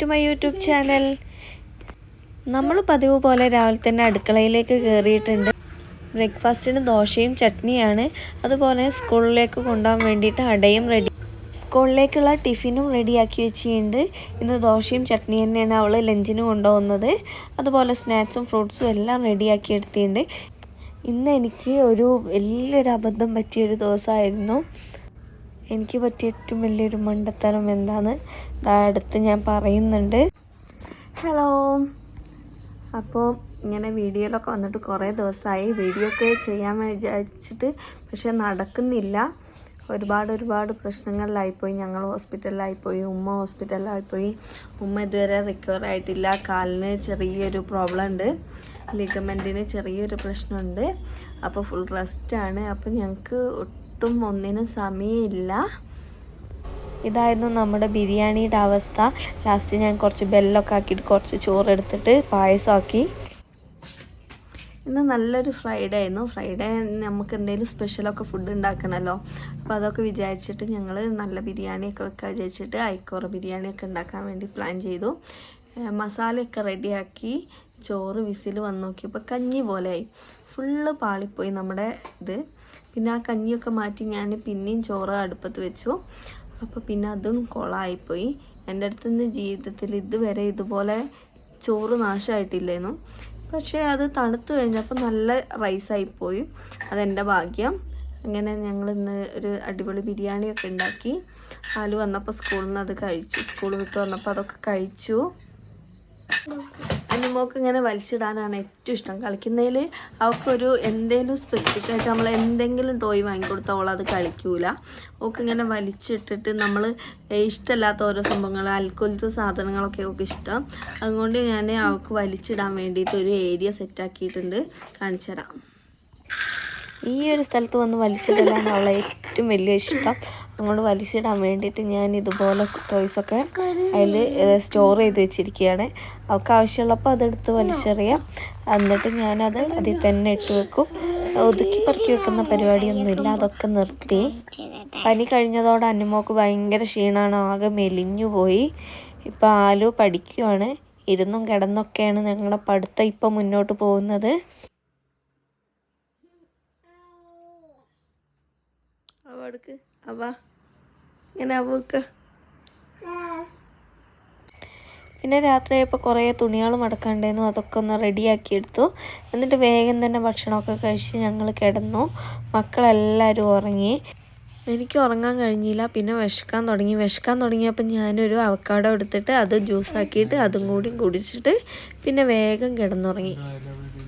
To my YouTube channel നമ്മൾ പതിവ് പോലെ രാവിലെ തന്നെ അടുക്കളയിലേക്ക് കയറിയിട്ടുണ്ട് ബ്രേക്ക്ഫാസ്റ്റിന് ദോശയും ചട്നിയാണ്. അതുപോലെ സ്കൂളിലേക്ക് കൊണ്ടുപോകാൻ വേണ്ടിയിട്ട് അടയും റെഡി. സ്കൂളിലേക്കുള്ള ടിഫിനും റെഡിയാക്കി വെച്ചിട്ടുണ്ട്. ഇന്ന് ദോശയും ചട്നി തന്നെയാണ് അവൾ ലഞ്ചിന് കൊണ്ടുപോകുന്നത്. അതുപോലെ സ്നാക്സും ഫ്രൂട്ട്സും എല്ലാം റെഡിയാക്കി എടുത്തിട്ടുണ്ട്. ഇന്ന് എനിക്ക് ഒരു വലിയൊരു അബദ്ധം പറ്റിയൊരു ദിവസമായിരുന്നു. എനിക്ക് പറ്റിയ ഏറ്റവും വലിയൊരു മണ്ടത്തരം എന്താന്ന് ദാ അടുത്ത് ഞാൻ പറയുന്നുണ്ട്. ഹലോ. അപ്പോൾ ഇങ്ങനെ വീഡിയോയിലൊക്കെ വന്നിട്ട് കുറേ ദിവസമായി വീഡിയോ ഒക്കെ ചെയ്യാൻ വിചാരിച്ചിട്ട് പക്ഷേ നടക്കുന്നില്ല. ഒരുപാട് ഒരുപാട് പ്രശ്നങ്ങളിലായിപ്പോയി. ഞങ്ങൾ ഹോസ്പിറ്റലിലായിപ്പോയി ഉമ്മ ഹോസ്പിറ്റലിലായിപ്പോയി. ഉമ്മ ഇതുവരെ റിക്കവർ ആയിട്ടില്ല. കാലിന് ചെറിയൊരു പ്രോബ്ലം ഉണ്ട് ലിഗമെന്റിന് ചെറിയൊരു പ്രശ്നമുണ്ട്. അപ്പോൾ ഫുൾ റെസ്റ്റാണ്. അപ്പോൾ ഞങ്ങൾക്ക് ഒട്ടും ഒന്നിനും സമയമില്ല. ഇതായിരുന്നു നമ്മുടെ ബിരിയാണിയുടെ അവസ്ഥ. ലാസ്റ്റ് ഞാൻ കുറച്ച് ബെല്ലൊക്കെ ആക്കിയിട്ട് കുറച്ച് ചോറ് എടുത്തിട്ട് പായസമാക്കി. ഇന്ന് നല്ലൊരു ഫ്രൈഡേ ആയിരുന്നു. ഫ്രൈഡേ നമുക്ക് എന്തെങ്കിലും സ്പെഷ്യലൊക്കെ ഫുഡ് ഉണ്ടാക്കണമല്ലോ അപ്പോൾ അതൊക്കെ വിചാരിച്ചിട്ട് ഞങ്ങൾ നല്ല ബിരിയാണിയൊക്കെ വെക്കാൻ വിചാരിച്ചിട്ട് ഐക്കോറ ബിരിയാണിയൊക്കെ ഉണ്ടാക്കാൻ വേണ്ടി പ്ലാൻ ചെയ്തു. മസാലയൊക്കെ റെഡിയാക്കി ചോറ് വിസിൽ വന്ന് നോക്കിയപ്പോൾ കഞ്ഞി പോലെയായി. ഫുള്ള് പാളിപ്പോയി നമ്മുടെ ഇത്. പിന്നെ ആ കഞ്ഞിയൊക്കെ മാറ്റി ഞാൻ പിന്നെയും ചോറ് അടുപ്പത്ത് വെച്ചു. അപ്പോൾ പിന്നെ അതും കൊളായിപ്പോയി. എന്റെ അടുത്തുനിന്ന് ജീവിതത്തിൽ ഇതുവരെ ഇതുപോലെ ചോറ് നാശമായിട്ടില്ലായിരുന്നു പക്ഷേ അത് തണുത്ത് കഴിഞ്ഞപ്പോൾ നല്ല റൈസായിപ്പോയി. അതെന്റെ ഭാഗ്യം. അങ്ങനെ ഞങ്ങൾ ഇന്ന് ഒരു അടിപൊളി ബിരിയാണിയൊക്കെ ഉണ്ടാക്കി. ആലു വന്നപ്പോൾ സ്കൂളിൽ നിന്ന് അത് കഴിച്ചു. സ്കൂൾ വിട്ട് വന്നപ്പോൾ അതൊക്കെ കഴിച്ചു. അനിമോക്ക് ഇങ്ങനെ വലിച്ചിടാനാണ് ഏറ്റവും ഇഷ്ടം. കളിക്കുന്നതിൽ അവൾക്കൊരു എന്തെങ്കിലും സ്പെസിഫിക് ആയിട്ട് നമ്മൾ എന്തെങ്കിലും ടോയ് വാങ്ങിക്കൊടുത്താൽ അവൾ അത് കളിക്കൂല. അവൾക്ക് ഇങ്ങനെ വലിച്ചിട്ടിട്ട് നമ്മൾ ഇഷ്ടമല്ലാത്ത ഓരോ സംഭവങ്ങൾ അൽക്കൊലത്തെ സാധനങ്ങളൊക്കെ അവൾക്ക് ഇഷ്ടം. അതുകൊണ്ട് ഞാൻ അവൾക്ക് വലിച്ചിടാൻ വേണ്ടിയിട്ട് ഒരു ഏരിയ സെറ്റാക്കിയിട്ടുണ്ട് കാണിച്ചു തരാം. ഈ ഒരു സ്ഥലത്ത് വന്ന് വലിച്ചിടലാണ് അവളെ ഏറ്റവും വലിയ ഇഷ്ടം. അങ്ങോട്ട് വലിച്ചിടാൻ വേണ്ടിയിട്ട് ഞാൻ ഇതുപോലെ ടോയ്സൊക്കെ അതിൽ സ്റ്റോർ ചെയ്ത് വെച്ചിരിക്കുകയാണ്. അവൾക്ക് ആവശ്യമുള്ളപ്പോൾ അതെടുത്ത് വലിച്ചെറിയാം. എന്നിട്ട് ഞാനത് അതിൽ തന്നെ ഇട്ട് വെക്കും. ഒതുക്കി പെറുക്കി വെക്കുന്ന പരിപാടിയൊന്നുമില്ല അതൊക്കെ നിർത്തി. പനി കഴിഞ്ഞതോടെ അനുമോക്ക് ഭയങ്കര ക്ഷീണമാണ് ആകെ മെലിഞ്ഞു പോയി. ഇപ്പം ആലു പഠിക്കുവാണ് ഇരുന്നും കിടന്നൊക്കെയാണ് ഞങ്ങളുടെ പഠിത്തം ഇപ്പം മുന്നോട്ട് പോകുന്നത്. അവടുക്ക് അവ. ഇങ്ങനെ അവക്ക പിന്നെ രാത്രിയായപ്പോൾ കുറേ തുണികൾ മടക്കാണ്ടായിരുന്നു. അതൊക്കെ ഒന്ന് റെഡിയാക്കി എടുത്തു എന്നിട്ട് വേഗം തന്നെ ഭക്ഷണമൊക്കെ കഴിച്ച് ഞങ്ങൾ കിടന്നു. മക്കളെല്ലാവരും ഉറങ്ങി. എനിക്ക് ഉറങ്ങാൻ കഴിഞ്ഞില്ല. പിന്നെ വിശക്കാൻ തുടങ്ങി. വിശക്കാൻ തുടങ്ങിയപ്പോൾ ഞാനൊരു അവക്കാടോ എടുത്തിട്ട് അത് ജ്യൂസാക്കിയിട്ട് അതും കൂടി കുടിച്ചിട്ട് പിന്നെ വേഗം കിടന്നുറങ്ങി.